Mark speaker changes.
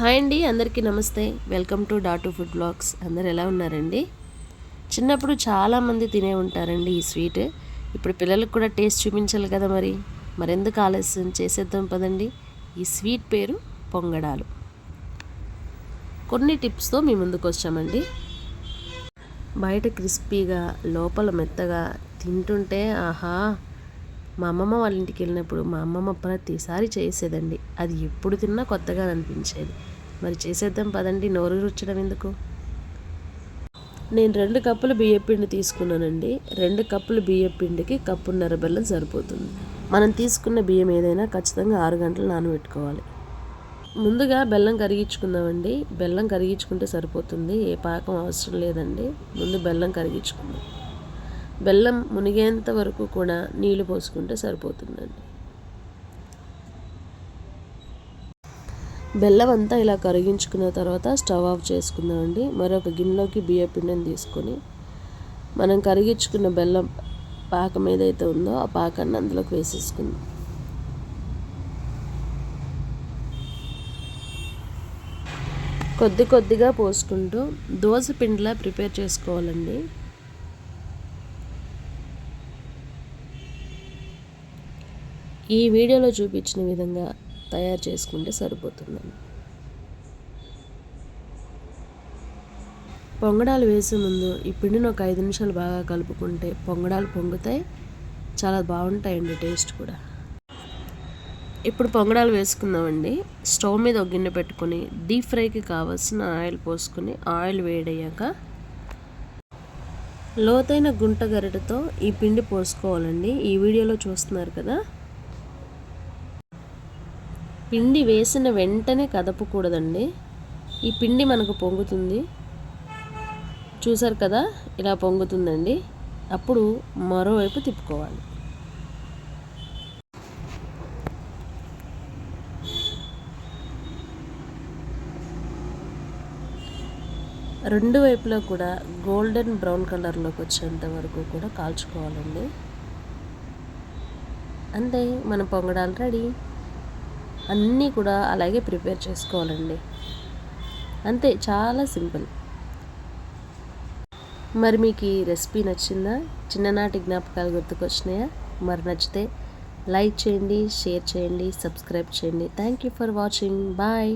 Speaker 1: Hi అండి అందరికీ నమస్తే. వెల్కమ్ టు డాటు ఫుడ్ బ్లాగ్స్. అందరు ఎలా ఉన్నారండి? చిన్నప్పుడు చాలామంది తినే ఉంటారండి ఈ స్వీట్. ఇప్పుడు పిల్లలకు కూడా టేస్ట్ చూపించాలి కదా మరి. మరెందుకు ఆలస్యం? చేసేద్దాం పదండి. ఈ స్వీట్ పేరు పొంగడాలు. కొన్ని టిప్స్తో మీ ముందుకు వచ్చామండి. బయట క్రిస్పీగా లోపల మెత్తగా తింటుంటే ఆహా మా అమ్మమ్మ వాళ్ళ ఇంటికి వెళ్ళినప్పుడు మా అమ్మమ్మ ప్రతిసారి చేసేదండి. అది ఎప్పుడు తిన్నా కొత్తగా అనిపించేది. మరి చేసేద్దాం పదండి నోరు రుచ్చడం ఎందుకు? నేను రెండు కప్పులు బియ్యం పిండి తీసుకున్నానండి. రెండు కప్పులు బియ్యం పిండికి కప్పున్నర బెల్లం సరిపోతుంది. మనం తీసుకున్న బియ్యం ఏదైనా ఖచ్చితంగా ఆరు గంటలు నానబెట్టుకోవాలి. ముందుగా బెల్లం కరిగించుకుందామండి. బెల్లం కరిగించుకుంటే సరిపోతుంది. ఏ పాకం అవసరం లేదండి. ముందు బెల్లం కరిగించుకుందాం. బెల్లం మునిగేంత వరకు కూడా నీళ్ళు పోసుకుంటే సరిపోతుందండి. బెల్లం అంతా ఇలా కరిగించుకున్న తర్వాత స్టవ్ ఆఫ్ చేసుకుందామండి. మరొక గిన్నెలోకి బియ్య పిండిని తీసుకొని మనం కరిగించుకున్న బెల్లం పాకం ఏదైతే ఉందో ఆ పాకాన్ని అందులోకి వేసేసుకుందాం. కొద్ది కొద్దిగా పోసుకుంటూ దోశ పిండిలా ప్రిపేర్ చేసుకోవాలండి. ఈ వీడియోలో చూపించిన విధంగా తయారు చేసుకుంటే సరిపోతుందండి పొంగడాలు వేసే ముందు ఈ పిండిని ఒక ఐదు నిమిషాలు బాగా కలుపుకుంటే పొంగడాలు పొంగుతాయి. చాలా బాగుంటాయండి టేస్ట్ కూడా. ఇప్పుడు పొంగడాలు వేసుకుందామండి. స్టవ్ మీద ఒక గిన్నె పెట్టుకొని డీప్ ఫ్రైకి కావాల్సిన ఆయిల్ పోసుకొని ఆయిల్ వేడయ్యాక లోతైన గుంట గరిటతో ఈ పిండి పోసుకోవాలండి. ఈ వీడియోలో చూస్తున్నారు కదా. పిండి వేసిన వెంటనే కదపకూడదండి. ఈ పిండి మనకు పొంగుతుంది. చూసారు కదా ఇలా పొంగుతుందండి. అప్పుడు మరోవైపు తిప్పుకోవాలి. రెండు వైపులా కూడా గోల్డెన్ బ్రౌన్ కలర్లోకి వచ్చేంత వరకు కూడా కాల్చుకోవాలండి. అంతే మన పొంగడాలు రెడీ. అన్నీ కూడా అలాగే ప్రిపేర్ చేసుకోవాలండి. అంతే చాలా సింపుల్. మరి మీకు ఈ రెసిపీ నచ్చిందా? చిన్ననాటి జ్ఞాపకాలు గుర్తుకొచ్చినాయా? మరి నచ్చితే లైక్ చేయండి షేర్ చేయండి సబ్స్క్రైబ్ చేయండి. Thank you for watching. Bye.